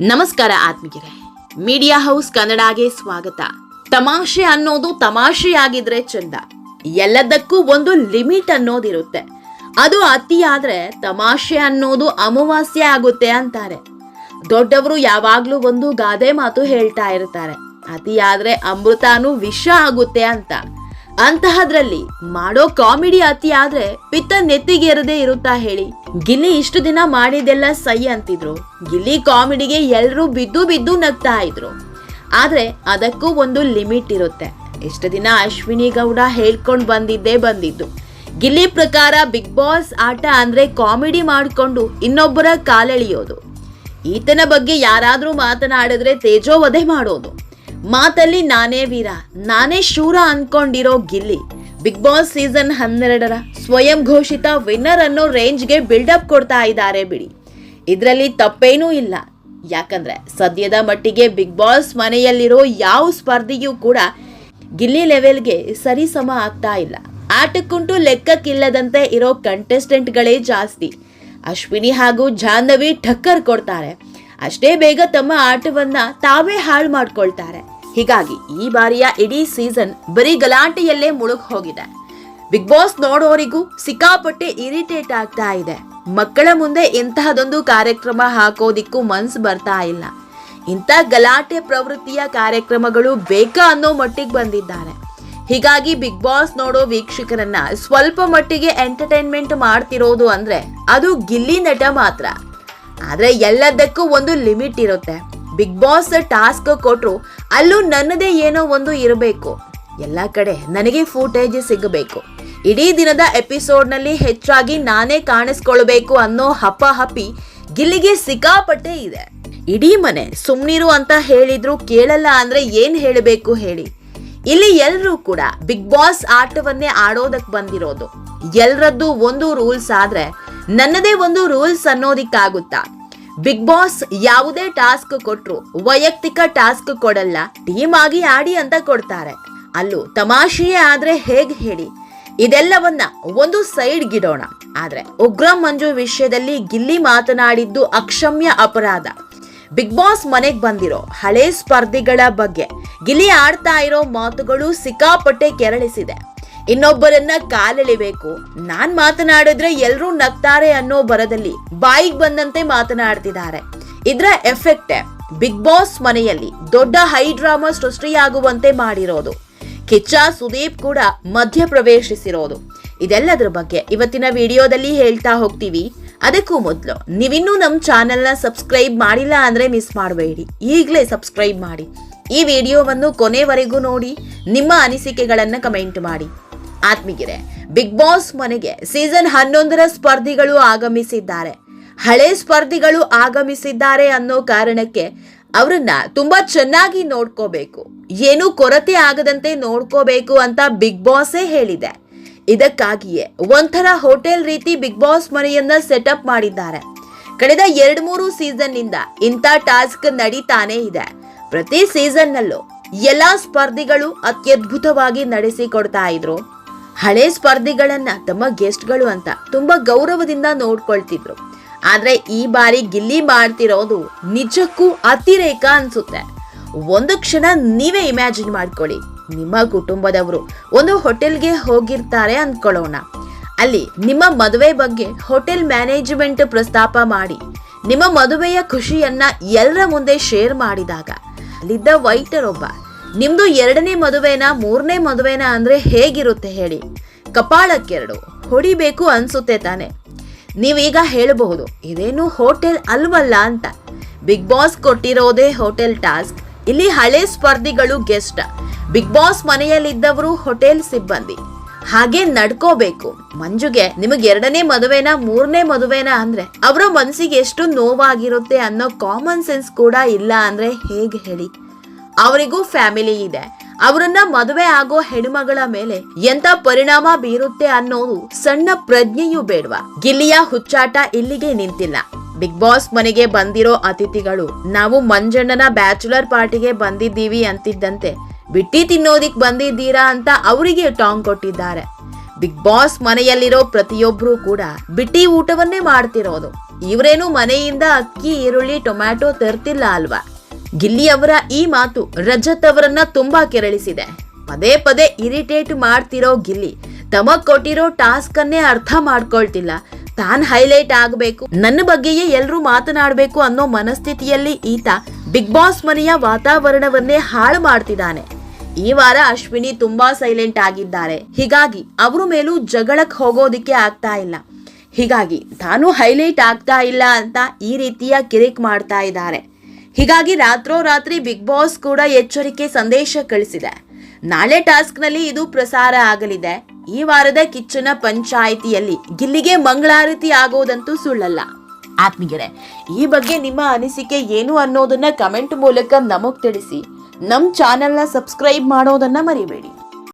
ನಮಸ್ಕಾರ ಆತ್ಮಿಕರೇ media house ಕನ್ನಡಗೆ ಸ್ವಾಗತ. ತಮಾಷೆ ಅನ್ನೋದು ತಮಾಷೆಯಾಗಿದ್ರೆ ಚಂದ. ಎಲ್ಲದಕ್ಕೂ ಒಂದು ಲಿಮಿಟ್ ಅನ್ನೋದಿರುತ್ತೆ. ಅದು ಅತಿ ತಮಾಷೆ ಅನ್ನೋದು ಅಮಾವಾಸ್ಯೆ ಆಗುತ್ತೆ ಅಂತಾರೆ. ದೊಡ್ಡವರು ಯಾವಾಗ್ಲೂ ಒಂದು ಗಾದೆ ಮಾತು ಹೇಳ್ತಾ ಇರ್ತಾರೆ. ಅತಿ ಆದ್ರೆ ಅಮೃತಾನು ವಿಷ ಆಗುತ್ತೆ ಅಂತ. ಅಂತಹದ್ರಲ್ಲಿ ಮಾಡೋ ಕಾಮಿಡಿ ಅತಿ ಆದ್ರೆ ಪಿತ್ತ ನೆತ್ತಿಗೇರದೆ ಇರುತ್ತಾ ಹೇಳಿ. ಗಿಲ್ಲಿ ಇಷ್ಟು ದಿನ ಮಾಡಿದೆಲ್ಲ ಸೈ ಅಂತಿದ್ರು. ಗಿಲ್ಲಿ ಕಾಮಿಡಿಗೆ ಎಲ್ಲರೂ ಬಿದ್ದು ಬಿದ್ದು ನಗ್ತಾ ಇದ್ರು. ಆದ್ರೆ ಅದಕ್ಕೂ ಒಂದು ಲಿಮಿಟ್ ಇರುತ್ತೆ. ಇಷ್ಟು ದಿನ ಅಶ್ವಿನಿ ಗೌಡ ಹೇಳ್ಕೊಂಡು ಬಂದಿದ್ದೇ ಬಂದಿದ್ದು. ಗಿಲ್ಲಿ ಪ್ರಕಾರ ಬಿಗ್ ಬಾಸ್ ಆಟ ಅಂದ್ರೆ ಕಾಮಿಡಿ ಮಾಡಿಕೊಂಡು ಇನ್ನೊಬ್ಬರ ಕಾಲೆಳೆಯೋದು. ಈತನ ಬಗ್ಗೆ ಯಾರಾದರೂ ಮಾತನಾಡಿದ್ರೆ ತೇಜೋವಧೆ ಮಾಡೋದು. ಮಾತಲ್ಲಿ ನಾನೇ ವೀರ, ನಾನೇ ಶೂರ ಅನ್ಕೊಂಡಿರೋ ಗಿಲ್ಲಿ. ಬಿಗ್ ಬಾಸ್ ಸೀಸನ್ ಹನ್ನೆರಡರ ಸ್ವಯಂ ಘೋಷಿತ ವಿನ್ನರ್ ಅನ್ನೋ ರೇಂಜ್ಗೆ ಬಿಲ್ಡಪ್ ಕೊಡ್ತಾ ಇದ್ದಾರೆ ಬಿಡಿ. ಇದರಲ್ಲಿ ತಪ್ಪೇನೂ ಇಲ್ಲ. ಯಾಕಂದ್ರೆ ಸದ್ಯದ ಮಟ್ಟಿಗೆ ಬಿಗ್ ಬಾಸ್ ಮನೆಯಲ್ಲಿರೋ ಯಾವ ಸ್ಪರ್ಧಿಯೂ ಕೂಡ ಗಿಲ್ಲಿ ಲೆವೆಲ್ಗೆ ಸರಿಸಮ ಆಗ್ತಾ ಇಲ್ಲ. ಆಟಕ್ಕುಂಟು ಲೆಕ್ಕಕ್ಕಿಲ್ಲದಂತೆ ಇರೋ ಕಂಟೆಸ್ಟೆಂಟ್ಗಳೇ ಜಾಸ್ತಿ. ಅಶ್ವಿನಿ ಹಾಗೂ ಜಾಹ್ನವಿ ಠಕ್ಕರ್ ಕೊಡ್ತಾರೆ. ಅಷ್ಟೇ ಬೇಗ ತಮ್ಮ ಆಟವನ್ನ ತಾವೇ ಹಾಳು ಮಾಡ್ಕೊಳ್ತಾರೆ. ಹೀಗಾಗಿ ಈ ಬಾರಿಯ ಇಡೀ ಸೀಸನ್ ಬರೀ ಗಲಾಟೆಯಲ್ಲೇ ಮುಳುಗ್ ಹೋಗಿದೆ ಬಿಗ್ ಬಾಸ್ ನೋಡೋರಿಗೂ ಸಿಕ್ಕಾಪಟ್ಟೆ ಇರಿಟೇಟ್ ಆಗ್ತಾ ಇದೆ. ಮಕ್ಕಳ ಮುಂದೆ ಇಂತಹದೊಂದು ಕಾರ್ಯಕ್ರಮ ಹಾಕೋದಿಕ್ಕೂ ಮನ್ಸು ಬರ್ತಾ ಇಲ್ಲ. ಇಂಥ ಗಲಾಟೆ ಪ್ರವೃತ್ತಿಯ ಕಾರ್ಯಕ್ರಮಗಳು ಬೇಕಾ ಅನ್ನೋ ಮಟ್ಟಿಗೆ ಬಂದಿದ್ದಾರೆ. ಹೀಗಾಗಿ ಬಿಗ್ ಬಾಸ್ ನೋಡೋ ವೀಕ್ಷಕರನ್ನ ಸ್ವಲ್ಪ ಮಟ್ಟಿಗೆ ಎಂಟರ್ಟೈನ್ಮೆಂಟ್ ಮಾಡ್ತಿರೋದು ಅಂದ್ರೆ ಅದು ಗಿಲ್ಲಿ ನಟ ಮಾತ್ರ. ಆದ್ರೆ ಎಲ್ಲದಕ್ಕೂ ಒಂದು ಲಿಮಿಟ್ ಇರುತ್ತೆ. ಬಿಗ್ ಬಾಸ್ ಟಾಸ್ಕ್ ಕೊಟ್ಟರು ಅಲ್ಲೂ ನನ್ನದೇ ಏನೋ ಒಂದು ಇರಬೇಕು. ಎಲ್ಲ ಕಡೆ ನನಗೆ ಫೂಟೇಜ್ ಸಿಗಬೇಕು. ಇಡೀ ದಿನದ ಎಪಿಸೋಡ್ನಲ್ಲಿ ಹೆಚ್ಚಾಗಿ ನಾನೇ ಕಾಣಿಸ್ಕೊಳ್ಬೇಕು ಅನ್ನೋ ಹಪ್ಪ ಹಪ್ಪಿ ಗಿಲ್ಲಿಗೆ ಸಿಕ್ಕಾಪಟ್ಟೆ ಇದೆ. ಇಡೀ ಮನೆ ಸುಮ್ನಿರು ಅಂತ ಹೇಳಿದ್ರು ಕೇಳಲ್ಲ ಅಂದ್ರೆ ಏನ್ ಹೇಳಬೇಕು ಹೇಳಿ. ಇಲ್ಲಿ ಎಲ್ಲರೂ ಕೂಡ ಬಿಗ್ ಬಾಸ್ ಆಟವನ್ನೇ ಆಡೋದಕ್ಕೆ ಬಂದಿರೋದು. ಎಲ್ಲರದ್ದು ಒಂದು ರೂಲ್ಸ್ ಆದ್ರೆ ನನ್ನದೇ ಒಂದು ರೂಲ್ಸ್ ಅನ್ನೋದಿಕ್ಕಾಗುತ್ತಾ? ಬಿಗ್ ಬಾಸ್ ಯಾವುದೇ ಟಾಸ್ಕ್ ಕೊಟ್ರು ವೈಯಕ್ತಿಕ ಟಾಸ್ಕ್ ಕೊಡಲ್ಲ. ಟೀಮ್ ಆಗಿ ಆಡಿ ಅಂತ ಕೊಡ್ತಾರೆ. ಅಲ್ಲೂ ತಮಾಷೆಯೇ ಆದ್ರೆ ಹೇಗ್ ಹೇಳಿ? ಇದೆಲ್ಲವನ್ನ ಒಂದು ಸೈಡ್ ಗಿಡೋಣ. ಆದ್ರೆ ಉಗ್ರ ಮಂಜು ವಿಷಯದಲ್ಲಿ ಗಿಲ್ಲಿ ಮಾತನಾಡಿದ್ದು ಅಕ್ಷಮ್ಯ ಅಪರಾಧ. ಬಿಗ್ ಬಾಸ್ ಮನೆಗೆ ಬಂದಿರೋ ಹಳೆ ಸ್ಪರ್ಧಿಗಳ ಬಗ್ಗೆ. ಗಿಲಿ ಆಡ್ತಾ ಇರೋ ಮಾತುಗಳು ಸಿಕ್ಕಾಪಟ್ಟೆ ಕೆರಳಿಸಿದೆ. ಇನ್ನೊಬ್ಬರನ್ನ ಕಾಲೆಳಿಬೇಕು. ನಾನ್ ಮಾತನಾಡಿದ್ರೆ ಎಲ್ರೂ ನಗ್ತಾರೆ ಅನ್ನೋ ಬರದಲ್ಲಿ ಬಾಯಿಗೆ ಬಂದಂತೆ ಮಾತನಾಡ್ತಿದ್ದಾರೆ. ಇದ್ರ ಎಫೆಕ್ಟ್ ಬಿಗ್ ಬಾಸ್ ಮನೆಯಲ್ಲಿ ದೊಡ್ಡ ಹೈ ಡ್ರಾಮಾ ಸೃಷ್ಟಿಯಾಗುವಂತೆ ಮಾಡಿರೋದು. ಕಿಚ್ಚ ಸುದೀಪ್ ಕೂಡ ಮಧ್ಯ ಪ್ರವೇಶಿಸಿರೋದು. ಇದೆಲ್ಲದ್ರ ಬಗ್ಗೆ ಇವತ್ತಿನ ವಿಡಿಯೋದಲ್ಲಿ ಹೇಳ್ತಾ ಹೋಗ್ತೀವಿ. ಅದಕ್ಕೂ ಮೊದಲು ನೀವಿನ್ನೂ ನಮ್ಮ ಚಾನೆಲ್ನ ಸಬ್ಸ್ಕ್ರೈಬ್ ಮಾಡಿಲ್ಲ ಅಂದ್ರೆ ಮಿಸ್ ಮಾಡಬೇಡಿ. ಈಗಲೇ ಸಬ್ಸ್ಕ್ರೈಬ್ ಮಾಡಿ. ಈ ವಿಡಿಯೋವನ್ನು ಕೊನೆವರೆಗೂ ನೋಡಿ, ನಿಮ್ಮ ಅನಿಸಿಕೆಗಳನ್ನು ಕಮೆಂಟ್ ಮಾಡಿ. ಆತ್ಮೀಗೆರೆ ಬಿಗ್ ಬಾಸ್ ಮನೆಗೆ ಸೀಸನ್ ಹನ್ನೊಂದರ ಸ್ಪರ್ಧಿಗಳು ಆಗಮಿಸಿದ್ದಾರೆ. ಹಳೆ ಸ್ಪರ್ಧಿಗಳು ಆಗಮಿಸಿದ್ದಾರೆ ಅನ್ನೋ ಕಾರಣಕ್ಕೆ ಅವರನ್ನ ತುಂಬಾ ಚೆನ್ನಾಗಿ ನೋಡ್ಕೋಬೇಕು. ಏನು ಕೊರತೆ ಆಗದಂತೆ ನೋಡ್ಕೋಬೇಕು ಅಂತ ಬಿಗ್ ಬಾಸೇ ಹೇಳಿದೆ. ಇದಕ್ಕಾಗಿಯೇ ಒಂಥರ ಹೋಟೆಲ್ ರೀತಿ ಬಿಗ್ ಬಾಸ್ ಮನೆಯನ್ನ ಸೆಟಪ್ ಮಾಡಿದ್ದಾರೆ. ಕಳೆದ ಎರಡ್ ಮೂರು ಸೀಸನ್ನಿಂದ ಇಂಥ ಟಾಸ್ಕ್ ನಡೀತಾನೆ ಇದೆ. ಪ್ರತಿ ಸೀಸನ್ ನಲ್ಲೂ ಎಲ್ಲಾ ಸ್ಪರ್ಧಿಗಳು ಅತ್ಯದ್ಭುತವಾಗಿ ನಡೆಸಿಕೊಡ್ತಾ ಇದ್ರು. ಹಳೆ ಸ್ಪರ್ಧಿಗಳನ್ನ ತಮ್ಮ ಗೆಸ್ಟ್ಗಳು ಅಂತ ತುಂಬಾ ಗೌರವದಿಂದ ನೋಡ್ಕೊಳ್ತಿದ್ರು. ಆದ್ರೆ ಈ ಬಾರಿ ಗಿಲ್ಲಿ ಮಾಡ್ತಿರೋದು ನಿಜಕ್ಕೂ ಅತಿರೇಕ ಅನ್ಸುತ್ತೆ. ಒಂದು ಕ್ಷಣ ನೀವೇ ಇಮ್ಯಾಜಿನ್ ಮಾಡ್ಕೊಳ್ಳಿ. ನಿಮ್ಮ ಕುಟುಂಬದವರು ಒಂದು ಹೋಟೆಲ್ಗೆ ಹೋಗಿರ್ತಾರೆ ಅಂದ್ಕೊಳ್ಳೋಣ ಅಲ್ಲಿ ನಿಮ್ಮ ಮದುವೆ ಬಗ್ಗೆ ಹೋಟೆಲ್ ಮ್ಯಾನೇಜ್ಮೆಂಟ್ ಪ್ರಸ್ತಾಪ ಮಾಡಿ, ನಿಮ್ಮ ಮದುವೆಯ ಖುಷಿಯನ್ನ ಎಲ್ಲರ ಮುಂದೆ ಶೇರ್ ಮಾಡಿದಾಗ, ಅಲ್ಲಿದ್ದ ವೈಟರ್ ಒಬ್ಬ ನಿಮ್ದು ಎರಡನೇ ಮದುವೆನ, ಮೂರನೇ ಮದುವೆನ ಅಂದ್ರೆ ಹೇಗಿರುತ್ತೆ ಹೇಳಿ. ಕಪಾಳಕ್ಕೆರಡು. ಹೊಡಿಬೇಕು ಅನ್ಸುತ್ತೆ ತಾನೆ. ನೀವೀಗ ಹೇಳಬಹುದು, ಇದೇನು ಹೋಟೆಲ್ ಅಲ್ವಲ್ಲ ಅಂತ. ಬಿಗ್ ಬಾಸ್ ಕೊಟ್ಟಿರೋದೇ ಹೋಟೆಲ್ ಟಾಸ್ಕ್, ಇಲ್ಲಿ ಹಳೆ ಸ್ಪರ್ಧಿಗಳು ಗೆಸ್ಟ್. ಬಿಗ್ ಬಾಸ್ ಮನೆಯಲ್ಲಿದ್ದವರು ಹೋಟೆಲ್ ಸಿಬ್ಬಂದಿ. ಹಾಗೆ ನಡ್ಕೋಬೇಕು. ಮಂಜುಗೆ, ನಿಮಗೆ ಎರಡನೇ ಮದುವೆನ, ಮೂರನೇ ಮದುವೆನ ಅಂದ್ರೆ ಅವರ ಮನಸ್ಸಿಗೆ ಎಷ್ಟು ನೋವಾಗಿರುತ್ತೆ ಅನ್ನೋ ಕಾಮನ್ ಸೆನ್ಸ್ ಕೂಡ ಇಲ್ಲ ಅಂದ್ರೆ ಹೇಗೆ ಹೇಳಿ. ಅವರಿಗೂ ಫ್ಯಾಮಿಲಿ ಇದೆ. ಅವರನ್ನ ಮದುವೆ ಆಗೋ ಹೆಣ್ಮಗಳ ಮೇಲೆ ಎಂತ ಪರಿಣಾಮ ಬೀರುತ್ತೆ ಅನ್ನೋದು ಸಣ್ಣ ಪ್ರಜ್ಞೆಯೂ ಬೇಡ್ವಾ. ಗಿಲ್ಲಿಯ ಹುಚ್ಚಾಟ ಇಲ್ಲಿಗೆ ನಿಂತಿಲ್ಲ. ಬಿಗ್ ಬಾಸ್ ಮನೆಗೆ ಬಂದಿರೋ ಅತಿಥಿಗಳು, ನಾವು ಮಂಜಣ್ಣನ ಬ್ಯಾಚುಲರ್ ಪಾರ್ಟಿಗೆ ಬಂದಿದ್ದೀವಿ ಅಂತಿದ್ದಂತೆ, ಬಿಟ್ಟಿ ತಿನ್ನೋದಿಕ್ ಬಂದಿದ್ದೀರಾ ಅಂತ ಅವರಿಗೆ ಟಾಂಗ್ ಕೊಟ್ಟಿದ್ದಾರೆ. ಬಿಗ್ ಬಾಸ್ ಮನೆಯಲ್ಲಿರೋ ಪ್ರತಿಯೊಬ್ರು ಕೂಡ ಬಿಟ್ಟಿ ಊಟವನ್ನೇ ಮಾಡ್ತಿರೋದು. ಇವರೇನು ಮನೆಯಿಂದ ಅಕ್ಕಿ, ಈರುಳ್ಳಿ, ಟೊಮ್ಯಾಟೊ ತರ್ತಿಲ್ಲ ಅಲ್ವಾ? ಗಿಲ್ಲಿ ಅವರ ಈ ಮಾತು ರಜತ್ ಅವರನ್ನ ತುಂಬಾ ಕೆರಳಿಸಿದೆ. ಪದೇ ಪದೇ ಇರಿಟೇಟ್ ಮಾಡ್ತಿರೋ ಗಿಲ್ಲಿ, ತಮಗ್ ಕೊಟ್ಟಿರೋ ಟಾಸ್ಕ್ ಅನ್ನೇ ಅರ್ಥ ಮಾಡ್ಕೊಳ್ತಿಲ್ಲ. ತಾನ್ ಹೈಲೈಟ್ ಆಗಬೇಕು. ನನ್ನ ಬಗ್ಗೆಯೇ ಎಲ್ರೂ ಮಾತನಾಡಬೇಕು ಅನ್ನೋ ಮನಸ್ಥಿತಿಯಲ್ಲಿ ಈತ ಬಿಗ್ ಬಾಸ್ ಮನೆಯ ವಾತಾವರಣವನ್ನೇ ಹಾಳು ಮಾಡ್ತಿದ್ದಾನೆ. ಈ ವಾರ ಅಶ್ವಿನಿ ತುಂಬಾ ಸೈಲೆಂಟ್ ಆಗಿದ್ದಾರೆ. ಹೀಗಾಗಿ ಅವ್ರ ಮೇಲೂ ಜಗಳಕ್ ಹೋಗೋದಿಕ್ಕೆ ಆಗ್ತಾ ಇಲ್ಲ. ಹೀಗಾಗಿ ತಾನು ಹೈಲೈಟ್ ಆಗ್ತಾ ಇಲ್ಲ ಅಂತ ಈ ರೀತಿಯ ಕಿರಿಕ್ ಮಾಡ್ತಾ ಇದ್ದಾರೆ. ಹೀಗಾಗಿ ರಾತ್ರೋರಾತ್ರಿ ಬಿಗ್ ಬಾಸ್ ಕೂಡ ಎಚ್ಚರಿಕೆ ಸಂದೇಶ ಕಳಿಸಿದೆ. ನಾಳೆ ಟಾಸ್ಕ್ನಲ್ಲಿ ಇದು ಪ್ರಸಾರ ಆಗಲಿದೆ. ಈ ವಾರದ ಕಿಚ್ಚನ ಪಂಚಾಯಿತಿಯಲ್ಲಿ ಗಿಲ್ಲಿಗೆ ಮಂಗಳಾರತಿ ಆಗೋದಂತೂ ಸುಳ್ಳಲ್ಲ. ಆತ್ಮೀಯರೇ, ಈ ಬಗ್ಗೆ ನಿಮ್ಮ ಅನಿಸಿಕೆ ಏನು ಅನ್ನೋದನ್ನ ಕಮೆಂಟ್ ಮೂಲಕ ನಮಗ್ ತಿಳಿಸಿ. ನಮ್ಮ ಚಾನೆಲ್ನ ಸಬ್ಸ್ಕ್ರೈಬ್ ಮಾಡೋದನ್ನ ಮರಿಬೇಡಿ.